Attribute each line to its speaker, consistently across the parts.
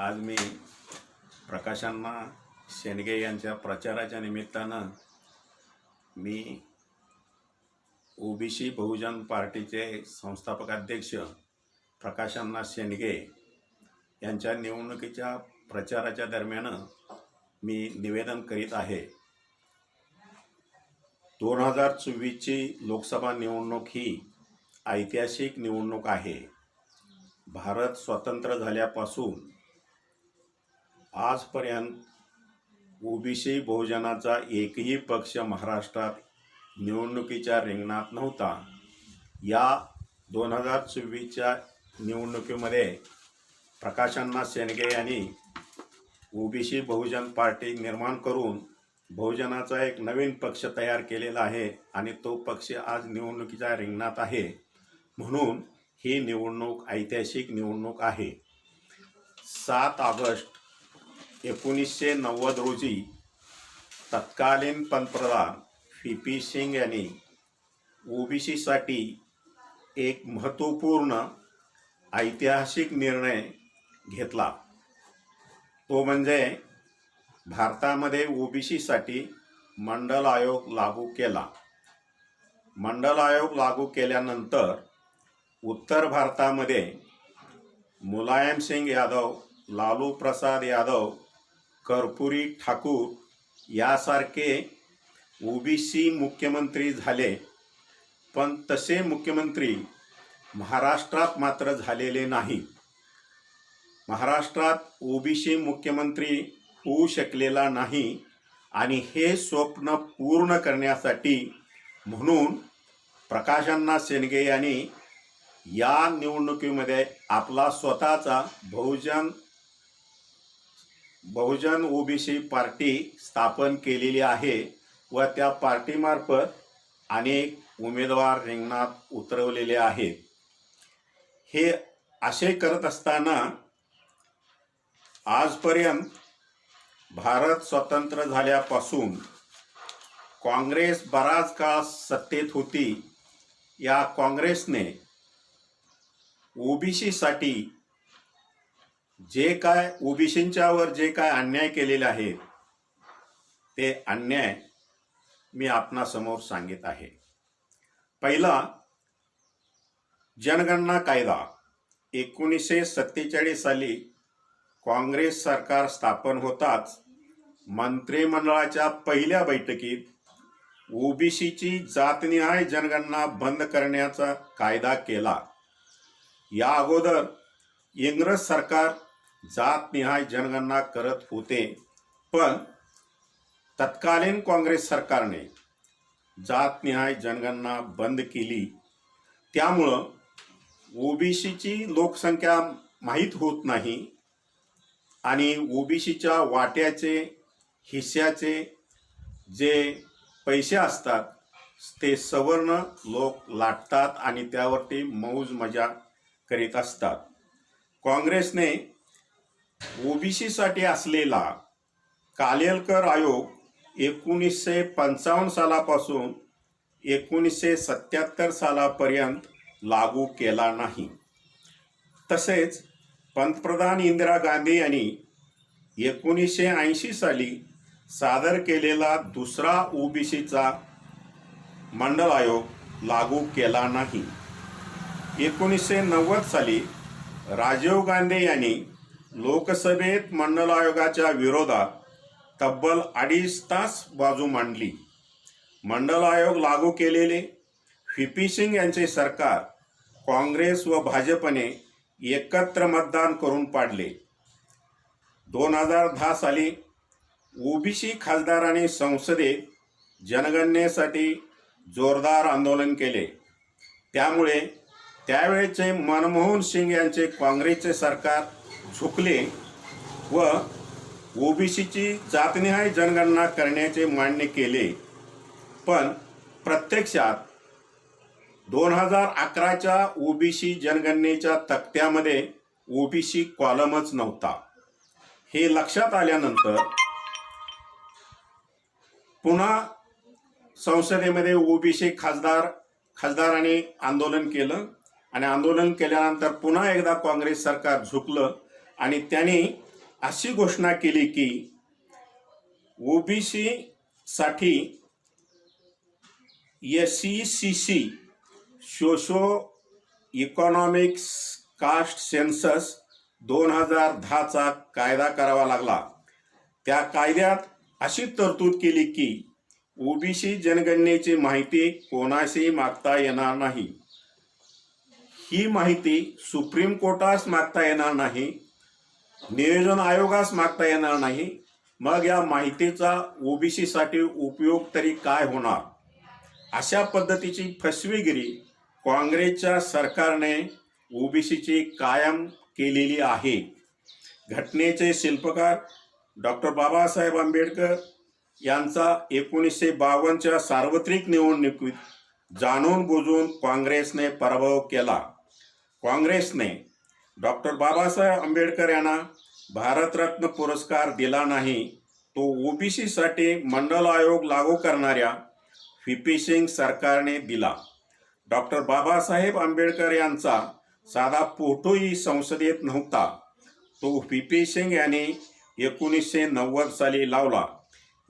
Speaker 1: आज मी प्रकाशांना शेंडगे यांच्या प्रचाराच्या निमित्तानं मी ओबीसी बहुजन पार्टीचे संस्थापक अध्यक्ष प्रकाशांना शेंडगे यांच्या निवडणुकीच्या प्रचाराच्या दरम्यान मी निवेदन करीत आहे. दोन हजार चोवीसची लोकसभा निवडणूक ही ऐतिहासिक निवडणूक आहे. भारत स्वतंत्र झाल्यापासून आजपर्यंत ओबीसी बहुजनाचा एकही पक्ष महाराष्ट्रात निवडणुकीच्या रिंगणात नव्हता. या दोन हजार चोवीसच्या निवडणुकीमध्ये प्रकाशांना शेंडगे यांनी ओबीसी बहुजन पार्टी निर्माण करून बहुजनाचा एक नवीन पक्ष तयार केलेला आहे आणि तो पक्ष आज निवडणुकीच्या रिंगणात आहे. म्हणून ही निवडणूक ऐतिहासिक निवडणूक आहे. सात ऑगस्ट एकोणीसशे नव्वद रोजी तत्कालीन पंतप्रधान पी पी सिंग यांनी ओबीसीसाठी एक महत्त्वपूर्ण ऐतिहासिक निर्णय घेतला. तो म्हणजे भारतामध्ये ओबीसीसाठी मंडल आयोग लागू केला. मंडल आयोग लागू केल्यानंतर उत्तर भारतामध्ये मुलायम सिंग यादव लालू प्रसाद यादव कर्पुरी ठाकूर यासारखे ओबीसी मुख्यमंत्री झाले. पण तसे मुख्यमंत्री महाराष्ट्रात मात्र झालेले नाही. महाराष्ट्रात ओबीसी मुख्यमंत्री होऊ शकलेला नाही आणि हे स्वप्न पूर्ण करण्यासाठी म्हणून प्रकाशांना शेंडगे यांनी या निवडणुकीमध्ये आपला स्वतःचा बहुजन बहुजन ओबीसी पार्टी स्थापन केलेली आहे व त्या पार्टीमार्फत अनेक उमेदवार रिंगणात उतरवलेले आहेत. हे असे करत असताना आजपर्यंत भारत स्वतंत्र झाल्यापासून काँग्रेस बराच काळ सत्तेत होती. या काँग्रेसने ओबीसीसाठी जे काय ओबीसींच्यावर जे काय अन्याय केलेले आहेत ते अन्याय मी आपणासमोर सांगित आहे. पहिला जनगणना कायदा. एकोणीसशे सत्तेचाळीस साली काँग्रेस सरकार स्थापन होताच मंत्रिमंडळाच्या पहिल्या बैठकीत ओबीसीची जातनिहाय जनगणना बंद करण्याचा कायदा केला. या अगोदर इंग्रज सरकार जातनिहाय जनगणना करत होते. पण तत्कालीन काँग्रेस सरकारने जातनिहाय जनगणना बंद केली. त्यामुळं ओबीसीची लोकसंख्या माहीत होत नाही आणि ओबीसीच्या वाट्याचे हिस्स्याचे जे पैसे असतात ते सवर्ण लोक लाटतात आणि त्यावरती मौज मजा करीत असतात. काँग्रेसने ओबीसीसाठी असलेला कालेलकर आयोग एकोणीसशे पंचावन्न सालापासून एकोणीसशे सत्याहत्तर सालापर्यंत लागू केला नाही. तसेच पंतप्रधान इंदिरा गांधी यांनी एकोणीसशे ऐंशी साली सादर केलेला दुसरा ओबीसीचा मंडल आयोग लागू केला नाही. एकोणीसशे नव्वद साली राजीव गांधी यांनी लोकसभेत मंडल आयोगाच्या विरोधात तब्बल अडीच तास बाजू मांडली. मंडल आयोग लागू केलेले व्ही सिंग यांचे सरकार काँग्रेस व भाजपने एकत्र मतदान करून पाडले. दोन हजार दहा साली ओबीसी खासदारांनी संसदेत जनगणनेसाठी जोरदार आंदोलन केले. त्यामुळे त्यावेळेचे मनमोहन सिंग यांचे काँग्रेसचे सरकार झुकले व ओबीसीची जातनिहाय जनगणना करण्याचे मान्य केले. पण प्रत्यक्षात दोन हजार अकराच्या ओबीसी जनगणनेच्या तक्त्यामध्ये ओबीसी कॉलमच नव्हता. हे लक्षात आल्यानंतर पुन्हा संसदेमध्ये ओबीसी खासदार खासदारांनी आंदोलन केलं आणि आंदोलन केल्यानंतर पुन्हा एकदा काँग्रेस सरकार झुकलं. आणि त्यांनी अशी घोषणा केली की ओबीसी साठी S C C socio economics caste census दोन हजार दहाचा कायदा करावा लागला. त्या कायद्यात अशी तरतूद केली की ओबीसी जनगणनेची माहिती कोणाशी मागता येणार नाही. ही माहिती सुप्रीम कोर्टास मागता येणार नाही. नियोजन आयोगास मागता येणार नाही. मग या माहितीचा ओबीसीसाठी उपयोग तरी काय होणार? अशा पद्धतीची फसवेगिरी काँग्रेसच्या सरकारने ओबीसीची कायम केलेली आहे. घटनेचे शिल्पकार डॉक्टर बाबासाहेब आंबेडकर यांचा एकोणीसशे बावन्नच्या सार्वत्रिक निवडणुकीत जाणून बुजून काँग्रेसने पराभव केला. काँग्रेसने डॉक्टर बाबासाहेब आंबेडकर यांना भारतरत्न पुरस्कार दिला नाही. तो ओबीसीसाठी मंडल आयोग लागू करणाऱ्या व्ही सिंग सरकारने दिला. डॉक्टर बाबासाहेब आंबेडकर यांचा साधा फोटोही संसदेत नव्हता. तो व्ही सिंग यांनी एकोणीसशे नव्वद साली लावला.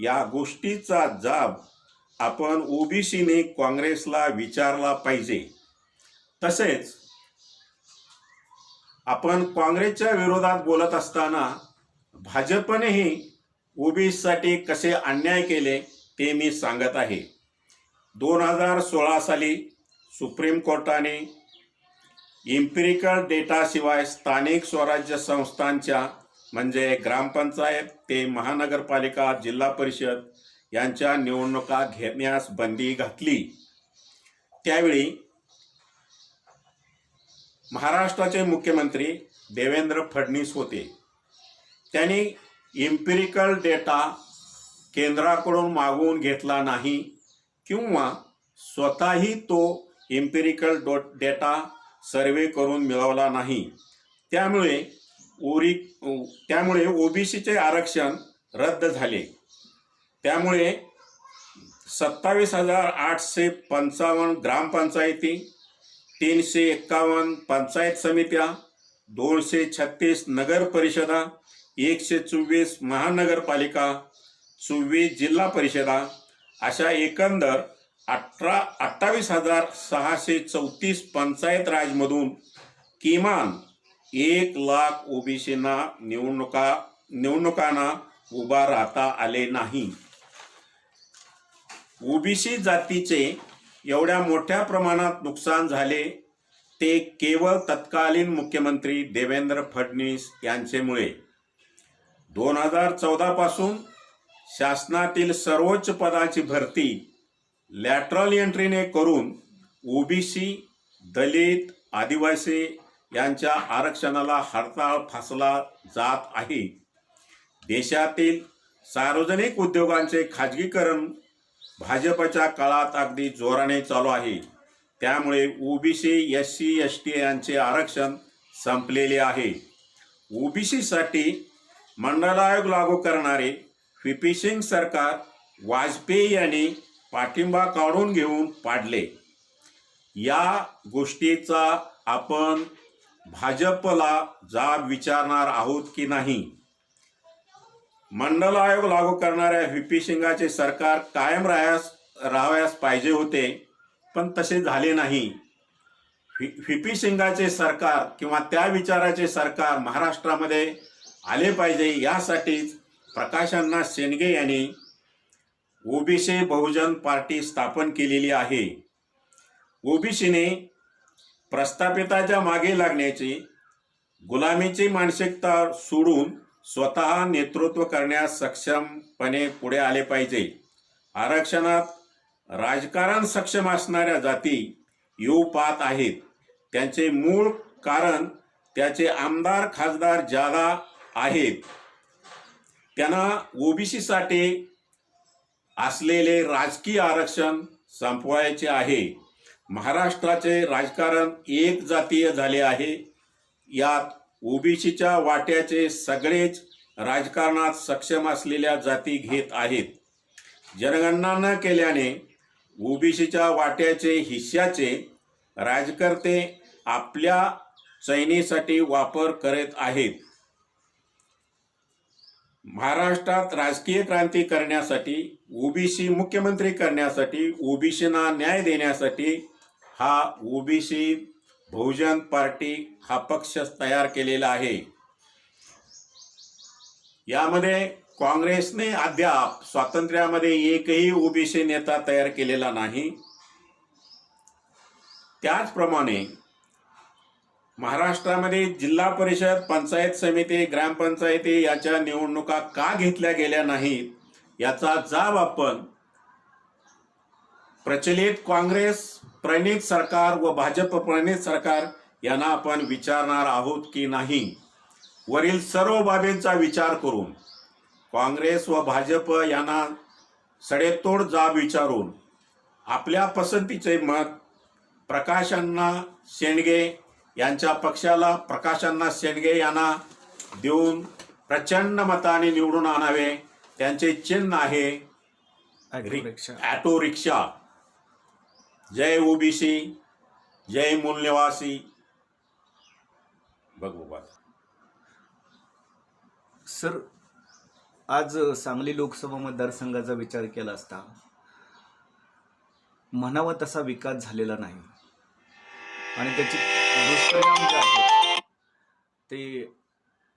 Speaker 1: या गोष्टीचा जाब आपण ओबीसीने काँग्रेसला विचारला पाहिजे. तसेच आपण काँग्रेसच्या विरोधात बोलत असताना भाजपनेही ओबीसीसाठी कसे अन्याय केले ते मी सांगत आहे. दोन हजार सोळा साली सुप्रीम कोर्टाने इम्पिरिकल डेटाशिवाय स्थानिक स्वराज्य संस्थांच्या म्हणजे ग्रामपंचायत ते महानगरपालिका जिल्हा परिषद यांच्या निवडणुका घेण्यास बंदी घातली. त्यावेळी महाराष्ट्राचे मुख्यमंत्री देवेंद्र फडणवीस होते. त्यांनी इम्पिरिकल डेटा केंद्राकडून मागवून घेतला नाही किंवा स्वतःही तो इम्पिरिकल डो डेटा सर्वे करून मिळवला नाही. त्यामुळे ओरी त्यामुळे ओबीसीचे आरक्षण रद्द झाले. त्यामुळे सत्तावीस हजार आठशे पंचावन्न ग्रामपंचायती तीनशे एक्कावन्न पंचायत समित्या दोनशे छत्तीस नगर परिषदा एकशे चोवीस महानगरपालिका चोवीस जिल्हा परिषदा अशा एकंदर अठरा अठ्ठावीस हजार सहाशे चौतीस पंचायत राजमधून किमान एक लाख ओबीसींना निवडणुका निवडणुकांना उभा राहता आले नाही. ओबीसी जातीचे एवढ्या मोठ्या प्रमाणात नुकसान झाले ते केवळ तत्कालीन मुख्यमंत्री देवेंद्र फडणवीस यांचेमुळे. दोन हजार चौदापासून शासनातील सर्वोच्च पदाची भरती लॅटरल एंट्रीने करून ओबीसी दलित आदिवासी यांच्या आरक्षणाला हरताळ फासला जात आहे. देशातील सार्वजनिक उद्योगांचे खाजगीकरण भाजपच्या काळात अगदी जोराने चालू आहे. त्यामुळे OBC S C S T यांचे आरक्षण संपलेले आहे. ओबीसीसाठी मंडल आयोग लागू करणारे व्ही सिंग सरकार वाजपेयी यांनी पाठिंबा काढून घेऊन पाडले. या गोष्टीचा आपण भाजपला जाब विचारणार आहोत की नाही? मंडल आयोग लागू करणाऱ्या व्ही सिंगाचे सरकार कायम राहायस राहावयास पाहिजे होते पण तसे झाले नाही. व्ही सिंगाचे सरकार किंवा त्या विचाराचे सरकार महाराष्ट्रामध्ये आले पाहिजे यासाठीच प्रकाशांना शेंडगे यांनी ओबीसी बहुजन पार्टी स्थापन केलेली आहे. ओबीसीने प्रस्थापिताच्या मागे लागण्याची गुलामीची मानसिकता सोडून स्वतः नेतृत्व करण्यास सक्षमपणे पुढे आले पाहिजे. आरक्षणात राजकारण सक्षम असणाऱ्या जाती येऊ पाहत आहेत. त्यांचे मूळ कारण त्याचे आमदार खासदार जादा आहेत त्यांना ओबीसीसाठी असलेले राजकीय आरक्षण संपवायचे आहे. महाराष्ट्राचे राजकारण एक जातीय झाले आहे. यात ओबीसीच्या वाट्याचे सगळेच राजकारणात सक्षम असलेल्या जाती घेत आहेत. जनगणना न केल्याने ओबीसीच्या वाट्याचे हिश्श्याचे राजकर्ते आपल्या चैनीसाठी वापर करत आहेत. महाराष्ट्रात राजकीय क्रांती करण्यासाठी ओबीसी मुख्यमंत्री करण्यासाठी ओबीसीना न्याय देण्यासाठी हा ओबीसी बहुजन पार्टी हा पक्ष तयार केलेला आहे. यामध्ये काँग्रेसने अद्याप स्वातंत्र्यामध्ये एकही ओबीसी नेता तयार केलेला नाही. त्याचप्रमाणे महाराष्ट्रामध्ये जिल्हा परिषद पंचायत समिती ग्रामपंचायती याच्या निवडणुका का घेतल्या गेल्या नाहीत याचा जाब आपण प्रचलित काँग्रेस प्रणित सरकार व भाजप प्रणित सरकार यांना आपण विचारणार आहोत की नाही? वरील सर्व बाबींचा विचार करून काँग्रेस व भाजप यांना सडेतोड जाब विचारून आपल्या पसंतीचे मत प्रकाशांना शेंडगे यांच्या पक्षाला प्रकाशांना शेंडगे यांना देऊन प्रचंड मताने निवडून आणावे. त्यांचे चिन्ह आहे ॲटो रिक्षा जय ओबीसी जय मूलनिवासी बघ बाबा.
Speaker 2: सर आज सांगली लोकसभा मतदारसंघाचा विचार केला असता म्हणावा तसा विकास झालेला नाही. आणि त्याचे दुष्परिणाम जे आहेत ते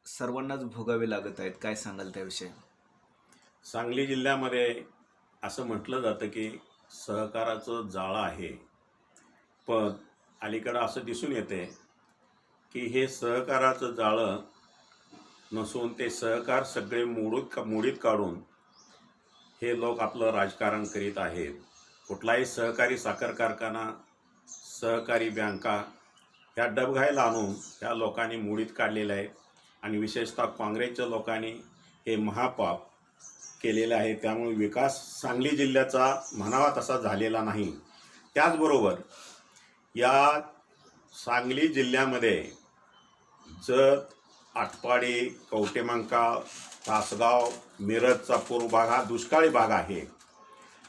Speaker 2: सर्वांनाच भोगावे लागत आहेत. काय सांगाल त्याविषयी?
Speaker 1: सांगली जिल्ह्यामध्ये असं म्हटलं जातं की सहकाराचं जाळं आहे. पण अलीकडं असं दिसून येते की हे सहकाराचं जाळं नसून ते सहकार सगळे मोडूत का मोडीत काढून हे लोक आपलं राजकारण करीत आहेत. कुठलाही सहकारी साखर कारखाना सहकारी बँका ह्या डबघायला आणून ह्या लोकांनी मोडीत काढलेल्या आहेत आणि विशेषतः काँग्रेसच्या लोकांनी हे महापाप केलेला आहे. त्यामुळे विकास सांगली जिल्ह्याचा म्हणावा तसा झालेला नाही. त्याचबरोबर या सांगली जिल्ह्यामध्ये जत आटपाडी कवटेमंका तासगाव मिरजचा पूर्व भाग हा दुष्काळी भाग आहे.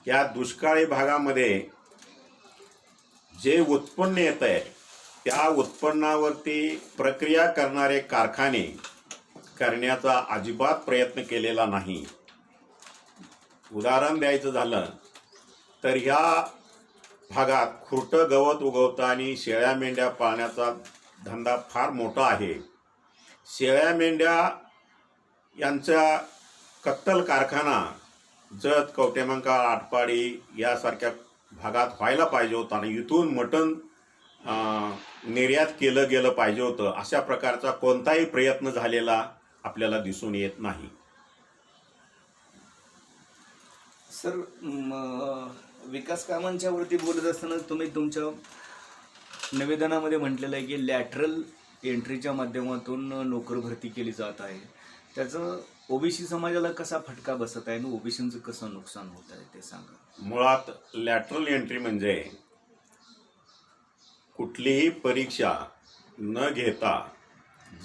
Speaker 1: या दुष्काळी भागामध्ये जे उत्पन्न येत आहे त्या उत्पन्नावरती प्रक्रिया करणारे कारखाने करण्याचा अजिबात प्रयत्न केलेला नाही. उदाहरण द्यायचं झालं तर ह्या भागात खुरटं गवत उगवतं आणि शेळ्या मेंढ्या पाळण्याचा धंदा फार मोठा आहे. शेळ्या मेंढ्या यांचा कत्तल कारखाना जत कवटेमंका आटपाडी यासारख्या भागात व्हायला पाहिजे होता आणि इथून मटण निर्यात केलं गेलं पाहिजे होतं. अशा प्रकारचा कोणताही प्रयत्न झालेला आपल्याला दिसून येत नाही.
Speaker 2: सर विकास कामांच्या वरती बोलत असताना तुम्ही तुमच्या निवेदनामध्ये म्हटलेलं आहे की लॅटरल एंट्रीच्या माध्यमातून नोकर भरती केली जात आहे. त्याचं ओबीसी समाजाला कसा फटका बसत आहे आणि ओबीसीचं कसं नुकसान होत आहे ते सांगा.
Speaker 1: मुळात लॅटरल एंट्री म्हणजे कुठलीही परीक्षा न घेता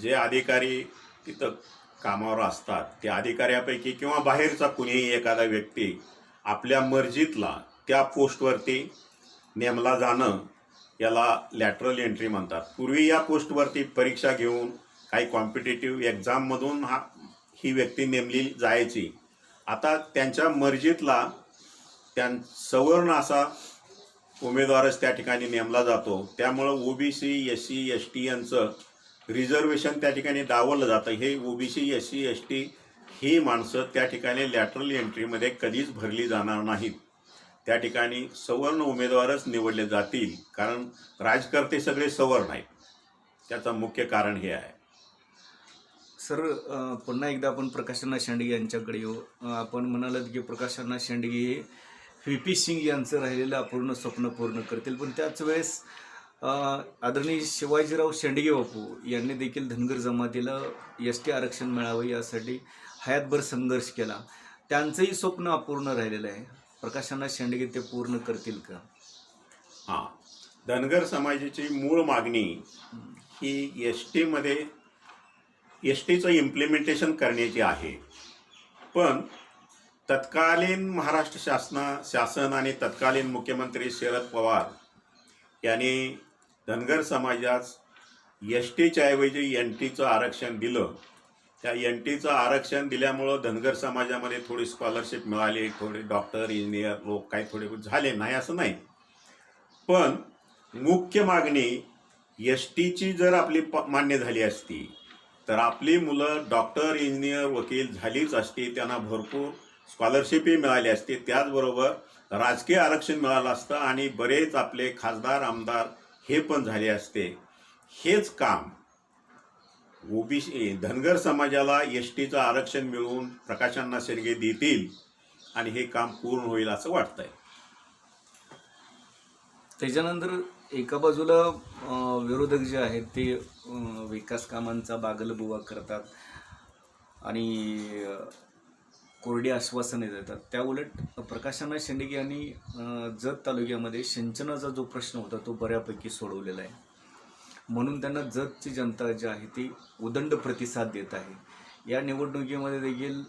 Speaker 1: जे अधिकारी तिथं कामावर असतात त्या अधिकाऱ्यापैकी किंवा बाहेरचा कुणीही एखादा व्यक्ती आपल्या मर्जीतला त्या पोस्टवरती नेमला जाणं याला लॅटरल एंट्री म्हणतात. पूर्वी या पोस्टवरती परीक्षा घेऊन काही कॉम्पिटेटिव्ह एक्झाममधून हा ही व्यक्ती नेमली जायची. आता त्यांच्या मर्जीतला त्यां सवर्ण असा उमेदवारच त्या ठिकाणी नेमला जातो. त्यामुळं OBC S C S T यांचं रिझर्वेशन त्या ठिकाणी दावलं जातं. हे OBC S C S T ही माणसं त्या ठिकाणी लॅटरल एंट्रीमध्ये कधीच भरली जाणार नाहीत. त्या ठिकाणी सवर्ण उमेदवारच निवडले जातील कारण राजकर्ते सगळे सवर्ण आहेत. त्याचं मुख्य कारण हे आहे.
Speaker 2: सर पुन्हा एकदा आपण प्रकाशना शेंडगे यांच्याकडे येऊ. आपण म्हणालात की प्रकाशना शेंडगे हे व्ही पी सिंग यांचं राहिलेलं अपूर्ण स्वप्न पूर्ण करतील. पण त्याच वेळेस आदरणीय शिवाजीराव शेंडगे बापू यांनी देखील धनगर जमातीला एस टी आरक्षण मिळावं यासाठी हयातभर संघर्ष केला. त्यांचंही स्वप्न अपूर्ण राहिलेलं आहे. प्रकाशना शेंडगे ते पूर्ण करतील का?
Speaker 1: हां. धनगर समाजाची मूळ मागणी ही एस टीमध्ये एस टीचं इम्प्लिमेंटेशन करण्याची आहे. पण तत्कालीन महाराष्ट्र शासना शासन आणि तत्कालीन मुख्यमंत्री शरद पवार यांनी धनगर समाजास एस टीच्या ऐवजी एन टीचं आरक्षण दिलं. त्या एन टीचं आरक्षण दिल्यामुळं धनगर समाजामध्ये थोडी स्कॉलरशिप मिळाली थोडे डॉक्टर इंजिनियर लोक काही थोडे झाले नाही असं नाही. पण मुख्य मागणी एस टीची जर आपली प- मान्य झाली असती तर आपली मुलं डॉक्टर इंजिनियर वकील झालीच असती त्यांना भरपूर स्कॉलरशिपही मिळाली असती. त्याचबरोबर राजकीय आरक्षण मिळालं असतं आणि बरेच आपले खासदार आमदार हे पण झाले असते. हेच काम ओबीसी धनगर समाजाला एस टीचं आरक्षण मिळवून प्रकाशांना शेडगे देतील आणि हे काम पूर्ण होईल असं वाटतंय.
Speaker 2: त्याच्यानंतर एका बाजूला विरोधक जे आहेत ते विकास कामांचा बागलबुवा करतात आणि कोरडी आश्वासने देतात. त्या उलट प्रकाशांना शेंडगे यांनी जत तालुक्यामध्ये सिंचनाचा जो प्रश्न होता तो बऱ्यापैकी सोडवलेला आहे. म्हणून त्यांना जगची जनता जी आहे ती उदंड प्रतिसाद देत आहे. या निवडणुकीमध्ये देखील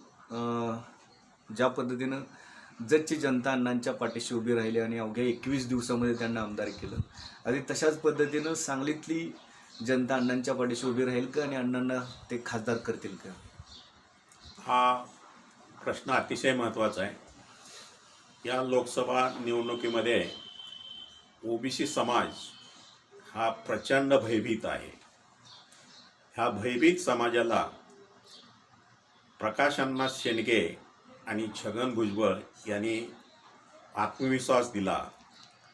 Speaker 2: ज्या पद्धतीनं जजची जनता अण्णांच्या पाठीशी उभी राहिली आणि अवघ्या एकवीस दिवसामध्ये त्यांना आमदार केलं. आणि तशाच पद्धतीनं सांगलीतली जनता अण्णांच्या पाठीशी उभी राहील का आणि अण्णांना ते खासदार करतील का?
Speaker 1: हा प्रश्न अतिशय महत्त्वाचा आहे. या लोकसभा निवडणुकीमध्ये ओबीसी समाज हा प्रचंड भयभीत आहे. ह्या भयभीत समाजाला प्रकाशांना शेंडगे आणि छगन भुजबळ यांनी आत्मविश्वास दिला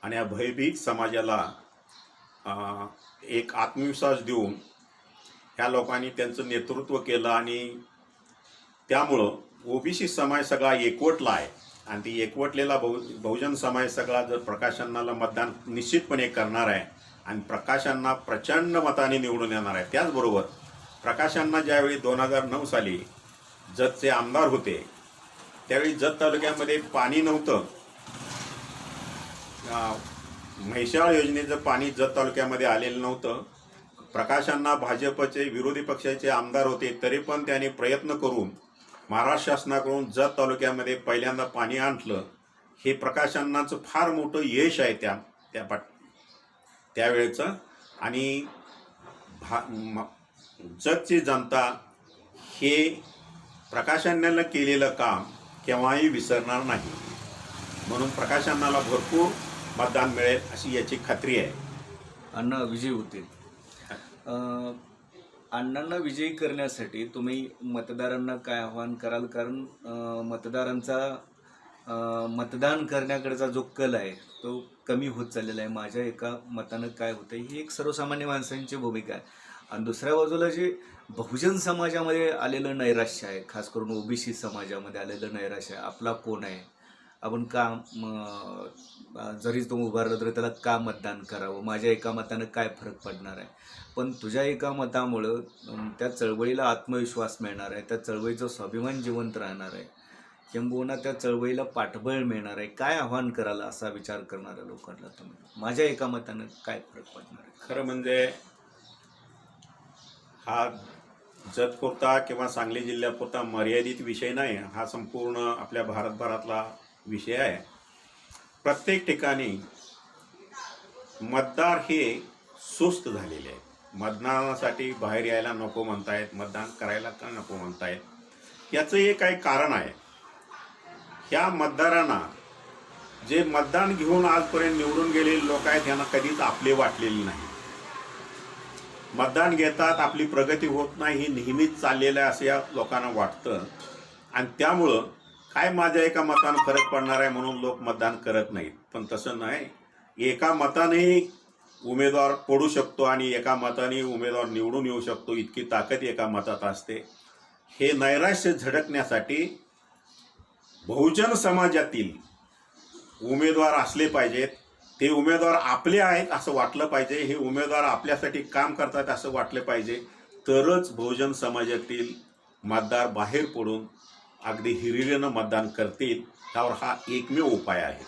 Speaker 1: आणि या भयभीत समाजाला एक आत्मविश्वास देऊन ह्या लोकांनी त्यांचं नेतृत्व केलं आणि त्यामुळं ओबीसी समाज सगळा एकवटला आहे. आणि ती एकवटलेला बहु बहुजन समाज सगळा जर प्रकाशनाला मतदान निश्चितपणे करणार आहे आणि प्रकाशांना प्रचंड मताने निवडून येणार आहे त्याचबरोबर प्रकाशांना ज्यावेळी दोन हजार नऊ साली जतचे आमदार होते त्यावेळी जत तालुक्यामध्ये पाणी नव्हतं. म्हैसाळ योजनेचं पाणी जत तालुक्यामध्ये आलेलं नव्हतं. प्रकाशांना भाजपचे विरोधी पक्षाचे आमदार होते तरी पण त्यांनी प्रयत्न करून महाराष्ट्र शासनाकडून जत तालुक्यामध्ये पहिल्यांदा पाणी आणलं. हे प्रकाशांनाचं फार मोठं यश आहे त्या त्या पाट त्यावेळेचं. आणि भा जगची जनता हे प्रकाशांनाला केलेलं काम केव्हाही विसरणार नाही. म्हणून प्रकाशांनाला भरपूर मतदान मिळेल अशी याची खात्री आहे.
Speaker 2: अण्णा विजयी होतील. अण्णांना विजयी करण्यासाठी तुम्ही मतदारांना काय आव्हान कराल? कारण मतदारांचा मतदान करण्याकडचा जो कल आहे तो कमी होत चाललेलं आहे. माझ्या एका मतानं काय होतं ही एक सर्वसामान्य माणसांची भूमिका आहे. आणि दुसऱ्या बाजूला जे बहुजन समाजामध्ये आलेलं नैराश्य आहे खास करून ओबीसी समाजामध्ये आलेलं नैराश्य आहे आपला कोण आहे? आपण का जरी तो उभारला तरी त्याला का मतदान करावं? माझ्या एका मतानं काय फरक पडणार आहे? पण तुझ्या एका मतामुळं त्या चळवळीला आत्मविश्वास मिळणार आहे त्या चळवळीचं स्वाभिमान जिवंत राहणार आहे. किंबहुना त्या चळवळीला पाठबळ मिळणार आहे. काय आव्हान कराल असा विचार करणाऱ्या लोकांना तुम्ही? माझ्या एका मतानं काय फरक पडणार आहे?
Speaker 1: खरं म्हणजे हा जतपुरता किंवा सांगली जिल्ह्यापुरता मर्यादित विषय नाही. हा संपूर्ण आपल्या भारतभरातला विषय आहे. प्रत्येक ठिकाणी मतदार हे सुस्त झालेले आहेत. मतदानासाठी बाहेर यायला नको म्हणतायत मतदान करायला का नको म्हणतायत? याचं एक काही कारण आहे. ह्या मतदारांना जे मतदान घेऊन आजपर्यंत निवडून गेलेले लोक आहेत यांना कधीच आपले वाटलेले नाही. मतदान घेतात आपली प्रगती होत नाही ही नेहमीच चाललेलं आहे असं या लोकांना वाटतं. आणि त्यामुळं काय माझ्या एका मतानं फरक पडणार आहे म्हणून लोक मतदान करत नाहीत. पण तसं नाही. एका मतानेही उमेदवार पडू शकतो आणि एका मताने उमेदवार निवडून येऊ शकतो इतकी ताकद एका मतात असते. हे नैराश्य झडकण्यासाठी बहुजन समाजातील उमेदवार असले पाहिजेत ते उमेदवार आपले आहेत असं वाटलं पाहिजे हे उमेदवार आपल्यासाठी काम करतात असं वाटलं पाहिजे. तरच बहुजन समाजातील मतदार बाहेर पडून अगदी हिरिरीनं मतदान करतील त्यावर हा एकमेव उपाय आहे.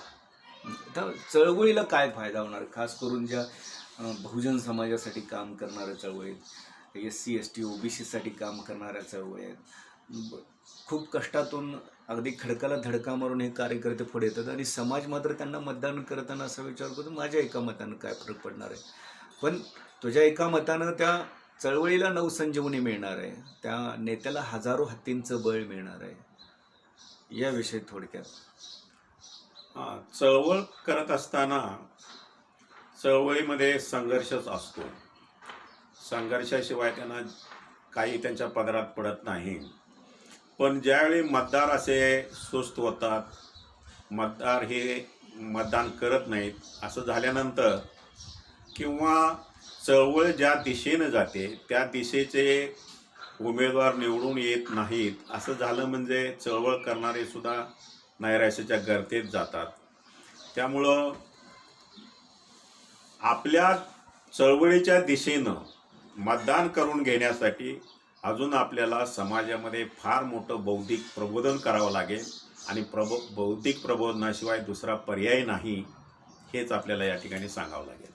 Speaker 2: तर चळवळीला काय फायदा होणार? खास करून ज्या बहुजन समाजासाठी काम करणाऱ्या चळवळीत S C S T O B सीसाठी काम करणाऱ्या चळवळी आहेत खूप कष्टातून अगदी खडकाला धडका मारून हे कार्यकर्ते पुढे येतात आणि समाज मात्र त्यांना मतदान करताना असा विचार करतो माझ्या एका मतानं काय फरक पडणार आहे? पण तुझ्या एका मतानं त्या चळवळीला नवसंजीवनी मिळणार आहे त्या नेत्याला हजारो हत्तींचं बळ मिळणार आहे याविषयी थोडक्यात.
Speaker 1: चळवळ करत असताना चळवळीमध्ये संघर्षच असतो. संघर्षाशिवाय त्यांना काही त्यांच्या पदरात पडत नाही. पण ज्यावेळी मतदार असे सुस्त होतात मतदार हे मतदान करत नाहीत असं झाल्यानंतर किंवा चळवळ ज्या दिशेनं जाते त्या दिशेचे उमेदवार निवडून येत नाहीत असं झालं म्हणजे चळवळ करणारे सुद्धा नैराश्याच्या गर्तेत जातात. त्यामुळं आपल्या चळवळीच्या दिशेनं मतदान करून घेण्यासाठी अजून आपल्याला समाजामध्ये फार मोठं बौद्धिक प्रबोधन करावं लागेल आणि प्रबो बौद्धिक प्रबोधनाशिवाय दुसरा पर्याय नाही हेच आपल्याला या ठिकाणी सांगावं लागेल.